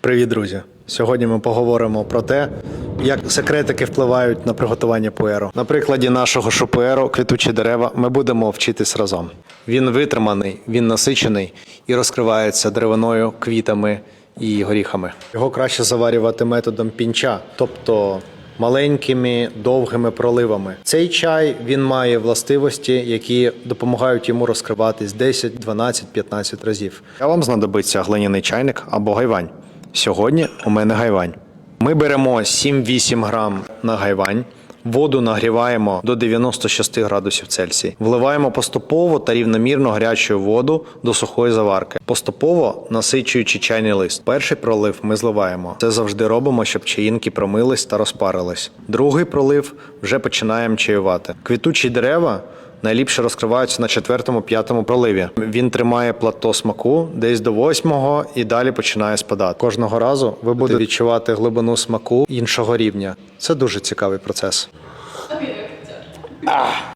Привіт, друзі! Сьогодні ми поговоримо про те, як секретики впливають на приготування пуеру. На прикладі нашого шопуеру квітучі дерева ми будемо вчитись разом. Він витриманий, він насичений і розкривається деревиною, квітами і горіхами. Його краще заварювати методом пінча, тобто маленькими довгими проливами. Цей чай він має властивості, які допомагають йому розкриватись 10, 12, 15 разів. Я вам знадобиться глиняний чайник або гайвань. Сьогодні у мене гайвань. Ми беремо 7-8 грам на гайвань. Воду нагріваємо до 96 градусів Цельсія. Вливаємо поступово та рівномірно гарячу воду до сухої заварки, поступово насичуючи чайний лист. Перший пролив ми зливаємо. Це завжди робимо, щоб чаїнки промились та розпарились. Другий пролив вже починаємо чаювати. Квітучі дерева найліпше розкриваються на четвертому-п'ятому проливі. Він тримає плато смаку десь до восьмого і далі починає спадати. Кожного разу ви будете відчувати глибину смаку іншого рівня. Це дуже цікавий процес. 啊。